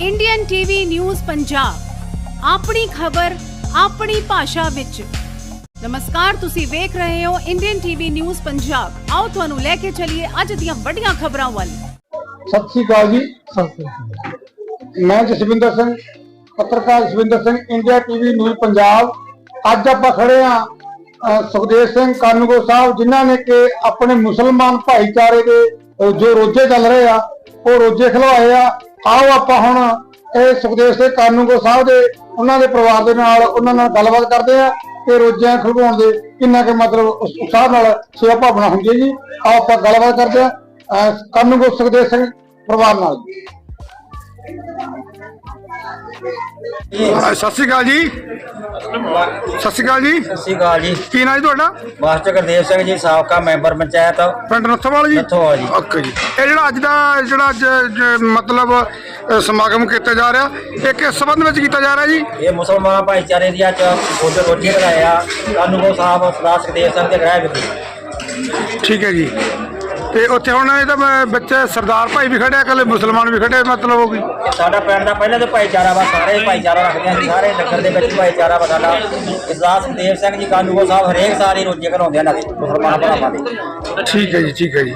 Indian TV news Punjab ਆਪਣੀ ਖਬਰ, ਆਪਣੀ ਭਾਸ਼ਾ ਵਿੱਚ। ਨਮਸਕਾਰ, ਤੁਸੀਂ ਵੇਖ ਰਹੇ ਹੋ ਇੰਡੀਅਨ ਟੀਵੀ ਨਿਊਜ਼ ਪੰਜਾਬ ਆਓ ਤੁਹਾਨੂੰ ਲੈ ਕੇ ਚੱਲੀਏ ਅੱਜ ਦੀਆਂ ਵੱਡੀਆਂ ਖਬਰਾਂ ਵੱਲ। ਸਤਿ ਸ੍ਰੀ ਅਕਾਲ ਜੀ। ਮੈਂ ਜਸਵਿੰਦਰ ਸਿੰਘ, ਪੱਤਰਕਾਰ Jaswinder Singh India TV news Punjab ਅੱਜ ਆਪਾਂ ਖੜੇ ਆ ਸੁਖਦੇਵ ਸਿੰਘ ਕਾਨੂੰਗੋ ਸਾਹਿਬ, ਜਿਨ੍ਹਾਂ ਨੇ ਕਿ ਆਪਣੇ ਮੁਸਲਮਾਨ ਭਾਈਚਾਰੇ ਦੇ ਜੋ ਰੋਜੇ ਚੱਲ ਰਹੇ ਆ। ਉਹ ਰੋਜੇ ਖਲਵਾਏ ਆ। ਆਓ ਆਪਾਂ ਹੁਣ ਇਹ ਸੁਖਦੇਵ ਸਿੰਘ ਕਾਨੂੰਗੋ ਸਾਹਿਬ ਦੇ ਉਹਨਾਂ ਦੇ ਪਰਿਵਾਰ ਦੇ ਨਾਲ ਉਹਨਾਂ ਨਾਲ ਗੱਲਬਾਤ ਕਰਦੇ ਆ ਤੇ ਰੋਜਿਆਂ ਖਲਵਾਉਣ ਦੇ ਕਿੰਨਾ ਕਿ ਮਤਲਬ ਉਸ ਉਤਸ਼ਾਹ ਨਾਲ ਸੇਵਾ ਭਾਵਨਾ ਹੁੰਦੀ ਹੈ ਜੀ। ਆਓ ਆਪਾਂ ਗੱਲਬਾਤ ਕਰਦੇ ਆ ਅਹ, ਕਾਨੂੰਗੋ ਸੁਖਦੇਵ ਸਿੰਘ ਪਰਿਵਾਰ ਨਾਲ। ਸਤਿ ਸ਼੍ਰੀ ਅਕਾਲ ਜੀ। ਸਤਿ ਸ਼੍ਰੀ ਅਕਾਲ ਜੀ। ਸਤਿ ਸ਼੍ਰੀ ਅਕਾਲ ਜੀ। ਕੀ ਨਾਂ ਜੀ ਤੁਹਾਡਾ? ਮਾਸਟਰ ਗੁਰਦੇਵ ਸਿੰਘ ਜੀ ਸਾਬਕਾ ਮੈਂਬਰ ਪੰਚਾਇਤ। ਪਿੰਡ ਨੱਥੋਵਾਲ ਜੀ? ਨੱਥੋਵਾਲ ਜੀ। ਓਕੇ ਜੀ। ਇਹ ਜਿਹੜਾ ਅੱਜ ਦਾ ਜਿਹੜਾ ਅੱਜ ਜ- ਮਤਲਬ ਅ, ਸਮਾਗਮ ਕੀਤਾ ਜਾ ਰਿਹਾ ਇਹ ਕਿਸ ਸੰਬੰਧ ਵਿੱਚ ਕੀਤਾ ਜਾ ਰਿਹਾ ਜੀ? ਇਹ ਮੁਸਲਮਾਨ ਭਾਈਚਾਰੇ ਦੀ ਅੱਜ ਫੋਟੋ ਰੋਟੀ ਲਗਾਇਆ ਕਾਨੂੰਗੋ ਸਾਹਿਬ ਸਰਦਾਰ ਸੁਖਦੇਵ ਸਿੰਘ ਦੇ ਗ੍ਰਹਿ ਵਿਖੇ ਠੀਕ ਹੈ ਜੀ। ਤੇ ਉੱਥੇ ਹੁਣ ਇਹਦਾ ਬੱਚੇ ਸਰਦਾਰ ਭਾਈ ਵੀ ਖੜਿਆ ਕੱਲੇ ਮੁਸਲਮਾਨ ਵੀ ਖੜੇ ਮਤਲਬ ਹੋ ਗਈ ਸਾਡਾ ਪਿੰਡ ਦਾ ਪਹਿਲਾਂ ਤਾਂ ਭਾਈਚਾਰਾ ਵਾ ਸਾਰੇ ਭਾਈਚਾਰਾ ਰੱਖਦੇ ਹਾਂ ਸਾਰੇ ਨਗਰ ਦੇ ਵਿੱਚ ਭਾਈਚਾਰਾ ਵਾ ਸਾਡਾ। ਸਰਦਾਰ ਸੁਖਦੇਵ ਸਿੰਘ ਜੀ ਕਾਨੂੰਗੋ ਸਾਹਿਬ ਹਰੇਕ ਹੀ ਰੋਜੇ ਕਰਾਉਂਦੇ ਹਨ ਅਸੀਂ ਮੁਸਲਮਾਨ ਭਰਾਵਾਂ ਦੇ। ਠੀਕ ਹੈ ਜੀ ਠੀਕ ਹੈ ਜੀ।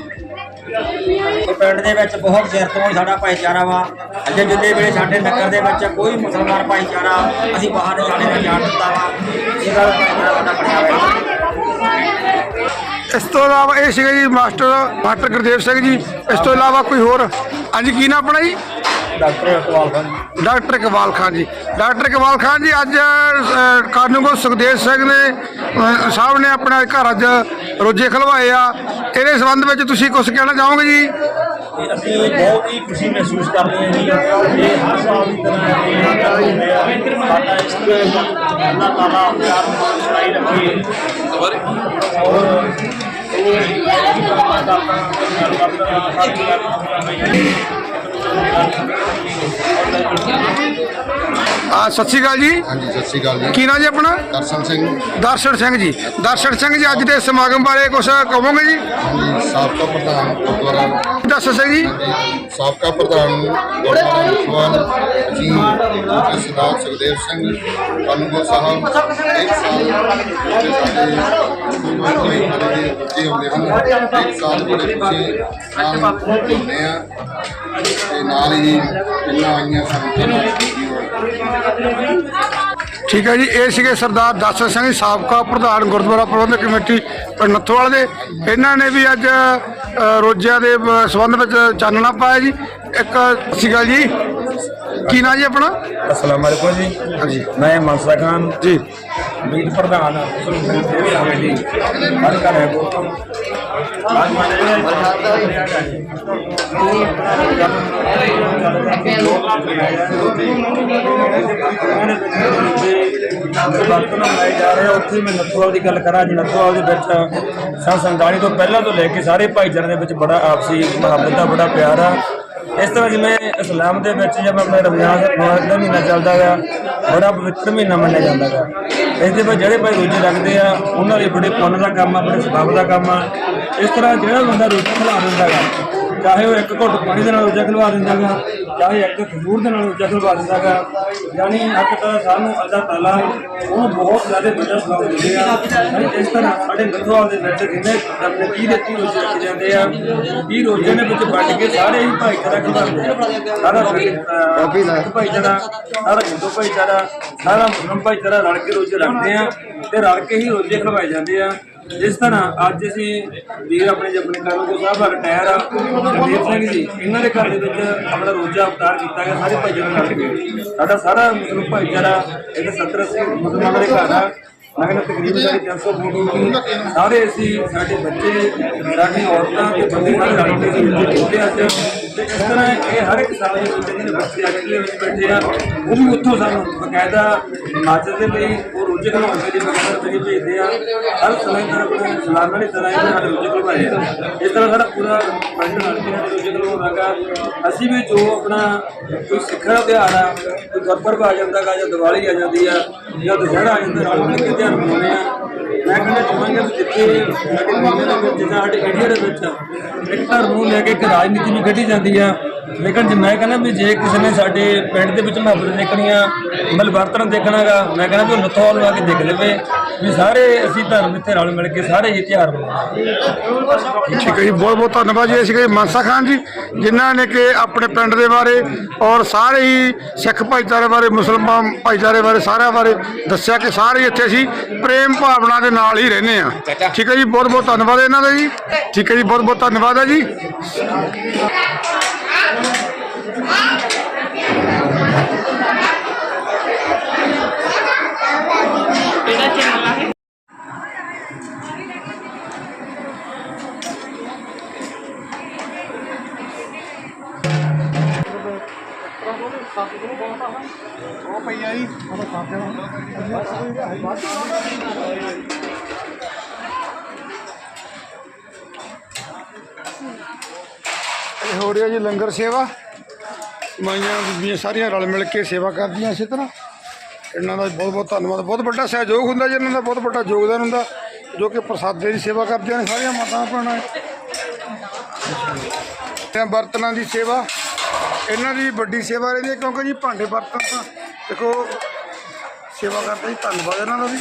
ਪਿੰਡ ਦੇ ਵਿੱਚ ਬਹੁਤ ਚਿਰ ਤੋਂ ਸਾਡਾ ਭਾਈਚਾਰਾ ਵਾ। ਅੱਗੇ ਜਿੱਦੇ ਵੇਲੇ ਸਾਡੇ ਨਗਰ ਦੇ ਵਿੱਚ ਕੋਈ ਮੁਸਲਮਾਨ ਭਾਈਚਾਰਾ ਅਸੀਂ ਬਾਹਰ ਜਾਣੇ ਨੂੰ ਜਾਣ ਦਿੱਤਾ ਵਾ। ਇਹ ਗੱਲ ਭਾਈਚਾਰਾ ਸਾਡਾ ਬਣਿਆ ਹੋਇਆ। ਇਸ ਤੋਂ ਇਲਾਵਾ ਇਹ ਸੀਗਾ ਜੀ ਮਾਸਟਰ ਮਾਸਟਰ ਗੁਰਦੇਵ ਸਿੰਘ ਜੀ। ਇਸ ਤੋਂ ਇਲਾਵਾ ਕੋਈ ਹੋਰ? ਹਾਂਜੀ ਕੀ ਨਾਮ ਆਪਣਾ ਜੀ? Doctor Iqbal Khan doctor Iqbal Khan ji. Doctor Iqbal Khan ਜੀ ਅੱਜ ਕਾਨੂੰਗੋ ਸੁਖਦੇਵ ਸਿੰਘ ਨੇ ਸਾਹਿਬ ਨੇ ਆਪਣਾ ਘਰ ਅੱਜ ਰੋਜੇ ਖਲਵਾਏ ਆ। ਇਹਦੇ ਸੰਬੰਧ ਵਿੱਚ ਤੁਸੀਂ ਕੁਝ ਕਹਿਣਾ ਚਾਹੋਗੇ ਜੀ? ਅਸੀਂ ਬਹੁਤ ਹੀ ਖੁਸ਼ੀ ਮਹਿਸੂਸ ਕਰਦੇ ਹਾਂ ਜੀ। ਇਹ ਹਰ ਸਾਲ ਦੀ ਤਰ੍ਹਾਂ ਇਹ ਨਾਟਕ ਹੁੰਦੇ ਆ ਸਾਡਾ ਇਸ ਤਰ੍ਹਾਂ ਅੱਲਾਹ ਤਾਲਾ ਪਿਆਰ ਮਾਨ ਸਲਾਈ ਰੱਖੇ। ਔਰ ਆ ਸਤਿ ਸ਼੍ਰੀ ਅਕਾਲ ਜੀ। ਹਾਂਜੀ ਸਤਿ ਸ਼੍ਰੀ ਅਕਾਲ ਜੀ। ਕੀ ਨਾਂ ਜੀ ਆਪਣਾ? ਦਰਸ਼ਨ ਸਿੰਘ। ਦਰਸ਼ਨ ਸਿੰਘ ਜੀ। ਦਰਸ਼ਨ ਸਿੰਘ ਜੀ ਅੱਜ ਦੇ ਸਮਾਗਮ ਬਾਰੇ ਕੁਝ ਕਹੋਗੇ ਜੀ? ਹਾਂਜੀ ਸਾਬਕਾ ਪ੍ਰਧਾਨ ਗੁਰਦੁਆਰਾ। ਦੱਸ ਸਿੰਘ ਜੀ? ਸਾਬਕਾ ਪ੍ਰਧਾਨ ਗੁਰਦੁਆਰਾ ਜੀ ਜੀ ਸਰਦਾਰ ਸੁਖਦੇਵ ਸਿੰਘ ਕਾਨੂੰਗੋ ਸਾਹਿਬ ਇੱਕ ਸਾਲ ਬੱਚੇ ਹੁੰਦੇ ਹਨ ਇੱਕ ਸਾਲ ਬੜੇ ਖੁਸ਼ੀ ਨਾਲ ਹੁੰਦੇ ਆ। ਤੇ ਨਾਲ ਹੀ ਪਿੰਡਾਂ ਆਈਆਂ ਸੰਗਤਾਂ ਠੀਕ ਹੈ ਜੀ, ਇਹ ਸੀਗੇ ਸਰਦਾਰ ਦਰਸ਼ਨ ਸਿੰਘ ਜੀ, ਸਾਬਕਾ ਪ੍ਰਧਾਨ ਗੁਰਦੁਆਰਾ ਪ੍ਰਬੰਧਕ ਕਮੇਟੀ ਪਿੰਡ ਨੱਥੋਵਾਲ ਦੇ। ਇਹਨਾਂ ਨੇ ਵੀ ਅੱਜ ਰੋਜ਼ਿਆਂ ਦੇ ਬ- ਸੰਬੰਧ ਵਿੱਚ ਚਾਨਣਾ ਪਾਇਆ ਜੀ। ਇੱਕ ਸਤਿ ਸ਼੍ਰੀ ਅਕਾਲ ਜੀ। ਕੀ ਨਾਂ ਜੀ ਆਪਣਾ? ਅਸਲਾਮ ਵਾਲੇਕੁਮ ਜੀ। ਹਾਂਜੀ। ਮੈਂ ਮਨਸਾ ਖਾਨ। ਜੀ। ਮੀਤ ਪ੍ਰਧਾਨ ਕਮੇਟੀ ਹਰ ਘਰ ਹੈ ਕੋ ਅੱਜ ਵਕਤ ਮਨਾਏ ਜਾ ਰਹੇ ਆ। ਉੱਥੇ ਮੈਂ ਨੱਥੋਵਾਲ ਦੀ ਗੱਲ ਕਰਾਂ ਜੀ। ਨੱਥੋਵਾਲ ਦੇ ਵਿੱਚ ਸੰ ਸੰਗਾਣੀ ਤੋਂ ਪਹਿਲਾਂ ਤੋਂ ਲੈ ਕੇ ਸਾਰੇ ਭਾਈਚਾਰੇ ਦੇ ਵਿੱਚ ਬੜਾ ਆਪਸੀ ਮੁਹੱਬਤ ਦਾ ਬੜਾ ਪਿਆਰ ਆ। ਇਸ ਤਰ੍ਹਾਂ ਜਿਵੇਂ ਇਸਲਾਮ ਦੇ ਵਿੱਚ ਜਿਵੇਂ ਆਪਣੇ ਰਮਜ਼ਾਨ ਮੁਬਾਰਕ ਦਾ ਮਹੀਨਾ ਚੱਲਦਾ ਗਾ, ਬੜਾ ਪਵਿੱਤਰ ਮਹੀਨਾ ਮੰਨਿਆ ਜਾਂਦਾ ਗਾ। ਇਸ ਦੇ ਵਿੱਚ ਜਿਹੜੇ ਭਾਈ ਰੋਜ਼ੇ ਰੱਖਦੇ ਆ, ਉਹਨਾਂ ਲਈ ਬੜੇ ਪੁੰਨ ਦਾ ਕੰਮ ਆ, ਬੜੇ ਸਬਬ ਦਾ ਕੰਮ ਆ। ਇਸ ਤਰ੍ਹਾਂ ਜਿਹੜਾ ਬੰਦਾ ਰੋਜ਼ਾ ਖਿਲਾ ਦਿੰਦਾ ਗਾ ਚਾਹੇ ਉਹ ਇੱਕ ਘੁੱਟ ਪਾਣੀ ਦੇ ਨਾਲ ਰੋਜ਼ਾ ਖਿਲਵਾ ਦਿੰਦਾ ਗਾ ਚਾਹੇ ਇੱਕ ਖਜੂਰ ਦੇ ਨਾਲ ਰੋਜ਼ਾ ਖਿਲਵਾ ਦਿੰਦਾ ਗਾ ਯਾਨੀ ਹੱਕ ਤਾਂ ਸਾਨੂੰ ਅੱਲਾਹ ਤਾਲਾ ਉਹ ਬਹੁਤ ਜ਼ਿਆਦਾ ਵੱਡਾ ਸਵਾਬ ਦਿੰਦੇ ਇਸ ਤਰ੍ਹਾਂ ਸਾਡੇ ਨਥੋਵਾਲ ਦੇ ਵਿੱਚ ਜਿੰਨੇ ਆਪਣੇ ਕੀ ਦੇ ਕੀ ਰੋਜ਼ੇ ਰੱਖੇ ਜਾਂਦੇ ਆ ਕੀ ਰੋਜ਼ੇ ਦੇ ਵਿੱਚ ਵੰਡ ਕੇ ਸਾਰੇ ਹੀ ਭਾਈਚਾਰਾ ਖਿਲਾਉਂਦੇ ਆ। ਸਾਰਾ ਭਾਈਚਾਰਾ ਸਾਰਾ ਹਿੰਦੂ ਭਾਈਚਾਰਾ ਸਾਰਾ ਮੁਸਲਮਾਨ ਭਾਈਚਾਰਾ ਰਲ ਕੇ ਰੋਜ਼ੇ ਰੱਖਦੇ ਆ ਤੇ ਰਲ ਕੇ ਹੀ ਰੋਜ਼ੇ ਖਿਲਵਾਏ ਜਾਂਦੇ ਆ। ਇਸ ਤਰ੍ਹਾਂ ਅੱਜ ਅਸੀਂ ਵੀਰ ਆਪਣੇ ਜਪਨੇ ਕਾਨੂੰਗੋ ਸਾਹਿਬ ਰਿਟਾਇਰ ਆ ਸੁਖਦੇਵ ਸਿੰਘ ਜੀ, ਇਹਨਾਂ ਦੇ ਘਰ ਦੇ ਵਿੱਚ ਆਪਣਾ ਰੋਜ਼ਾ ਅਵਤਾਰ ਕੀਤਾ ਗਿਆ, ਸਾਰੇ ਭਾਈਚਾਰੇ ਨਾਲ ਕੇ। ਸਾਡਾ ਸਾਰਾ ਮੁਸਲਮਾਨ ਭਾਈਚਾਰਾ ਇਹ 70 80 ਮੁਸਲਮਾਨਾਂ ਦੇ ਘਰ ਆ। ਲਗਨ ਤਕਰੀਬਨ ਸਾਡੀ 300 ਫੋਟੋ ਸਾਰੇ ਅਸੀਂ ਸਾਡੇ ਬੱਚੇ ਸਾਡੀ ਔਰਤਾਂ ਤੇ ਬੰਦੇ ਸਾਰੇ ਰਲ ਕੇ ਅਸੀਂ ਰੋਜ਼ੇ ਖੋਲ੍ਹੇ ਅੱਜ। ਤੇ ਇਸ ਤਰ੍ਹਾਂ ਇਹ ਹਰ ਇੱਕ ਸਾਲ ਦੇ ਵਿੱਚ ਜਿਹੜੇ ਬੱਚੇ ਅੱਜ ਦੇ ਵਿੱਚ ਬੈਠੇ ਆ। ਉਹ ਵੀ ਉੱਥੋਂ ਸਾਨੂੰ ਬਕਾਇਦਾ ਹਿਮਾਚਲ ਦੇ ਲਈ ਉਹ ਰੋਜ਼ੇ ਖਲਵਾਉਂਦੇ ਜੀ ਬਕਾਇਦਾ ਰੁਪਏ ਭੇਜਦੇ ਆ। ਹਰ ਸਮੇਂ ਦਾ ਆਪਣੇ ਸਲਾਮਾਂ ਦੀ ਤਰ੍ਹਾਂ ਇਹਨਾਂ ਸਾਡੇ ਰੋਜ਼ੇ ਖਲਵਾਏ ਆ। ਇਸ ਤਰ੍ਹਾਂ ਸਾਡਾ ਪੂਰਾ ਪਿੰਡ ਰਲ ਕੇ ਸਾਡੇ ਰੋਜ਼ੇ ਖਲਵਾਉਂਦਾਗਾ ਅਸੀਂ ਵੀ ਜੋ ਆਪਣਾ ਕੋਈ ਸਿੱਖਣ ਦਾ ਤਿਉਹਾਰ ਆ ਕੋਈ ਗੁਰਪੁਰਬ ਆ ਜਾਂਦਾਗਾ ਜਾਂ ਦੀਵਾਲੀ ਆ ਜਾਂਦੀ ਆ ਜਾਂ ਦੁਸਹਿਰਾ ਆ ਜਾਂਦਾ ਰਲ ਮਿਲ ਕੇ ਤਿਉਹਾਰ ਮਨਾਉਂਦੇ ਆ ਮੈਂ ਕਹਿੰਦਾ ਚਾਹਾਂਗਾ ਵੀ ਜਿੱਥੇ ਸਾਡੇ ਮੁਲਕ ਦੇ ਵਿੱਚ ਜਿੱਦਾਂ ਸਾਡੇ ਇੰਡੀਆ ਦੇ ਵਿੱਚ ਇੱਕ ਧਰਮ ਨੂੰ ਲੈ ਕੇ ਇੱਕ ਰਾਜਨੀਤੀ ਵੀ ਖੇਡੀ ਜਾਂਦੀ ਆ। ਲੇਕਿਨ ਜੇ ਮੈਂ ਕਹਿੰਦਾ ਵੀ ਜੇ ਕਿਸੇ ਨੇ ਸਾਡੇ ਪਿੰਡ ਦੇ ਵਿੱਚ ਮੁਹੱਬਤ ਦੇਖਣੀ ਆ ਮਤਲਬ ਮਿਲਵਰਤਨ ਦੇਖਣਾਗਾ, ਮੈਂ ਕਹਿੰਦਾ ਵੀ ਉਹ ਨਥੋਲ ਨੂੰ ਆ ਕੇ ਦੇਖ ਲਵੇ ਵੀ ਸਾਰੇ ਅਸੀਂ ਧਰਮ ਇੱਥੇ ਰਲ ਮਿਲ ਕੇ ਸਾਰੇ ਹੀ ਤਿਉਹਾਰ ਮਨਾਉਂਦੇ ਠੀਕ ਹੈ ਜੀ ਬਹੁਤ ਬਹੁਤ ਧੰਨਵਾਦ ਜੀ, ਅਸੀਂ ਜੀ ਮਾਨਸਾ ਖਾਨ ਜੀ, ਜਿਨ੍ਹਾਂ ਨੇ ਕਿ ਆਪਣੇ ਪਿੰਡ ਦੇ ਬਾਰੇ ਔਰ ਸਾਰੇ ਹੀ ਸਿੱਖ ਭਾਈਚਾਰੇ ਬਾਰੇ, ਮੁਸਲਮਾਨ ਭਾਈਚਾਰੇ ਬਾਰੇ ਸਾਰਿਆਂ ਬਾਰੇ ਦੱਸਿਆ ਕਿ ਸਾਰੇ ਇੱਥੇ ਅਸੀਂ ਪ੍ਰੇਮ ਭਾਵਨਾ ਦੇ ਨਾਲ ਹੀ ਰਹਿੰਦੇ ਆ। ਠੀਕ ਹੈ ਜੀ ਬਹੁਤ ਬਹੁਤ ਧੰਨਵਾਦ ਇਹਨਾਂ ਦਾ ਜੀ। ਠੀਕ ਹੈ ਜੀ ਬਹੁਤ ਬਹੁਤ ਧੰਨਵਾਦ ਹੈ ਜੀ। ਇਹ ਹੋ ਰਿਹਾ ਜੀ ਲੰਗਰ ਸੇਵਾ। ਮਾਈਆਂ ਬੀਬੀਆਂ ਸਾਰੀਆਂ ਰਲ ਮਿਲ ਕੇ ਸੇਵਾ ਕਰਦੀਆਂ ਇਸੇ ਤਰ੍ਹਾਂ। ਇਹਨਾਂ ਦਾ ਬਹੁਤ ਬਹੁਤ ਧੰਨਵਾਦ। ਬਹੁਤ ਵੱਡਾ ਸਹਿਯੋਗ ਹੁੰਦਾ ਜੀ ਇਹਨਾਂ ਦਾ, ਬਹੁਤ ਵੱਡਾ ਯੋਗਦਾਨ ਹੁੰਦਾ, ਜੋ ਕਿ ਪ੍ਰਸਾਦੇ ਦੀ ਸੇਵਾ ਕਰਦੀਆਂ ਨੇ, ਸਾਰੀਆਂ ਮਾਤਾਵਾਂ ਭੈਣਾਂ ਤੇ ਬਰਤਨਾਂ ਦੀ ਸੇਵਾ, ਇਹਨਾਂ ਦੀ ਵੱਡੀ ਸੇਵਾ ਰਹਿੰਦੀ ਹੈ, ਕਿਉਂਕਿ ਜੀ ਭਾਂਡੇ ਬਰਤਨ ਤਾਂ ਦੇਖੋ ਸੇਵਾ ਕਰਦੇ ਧੰਨਵਾਦ ਇਹਨਾਂ ਦਾ ਵੀ।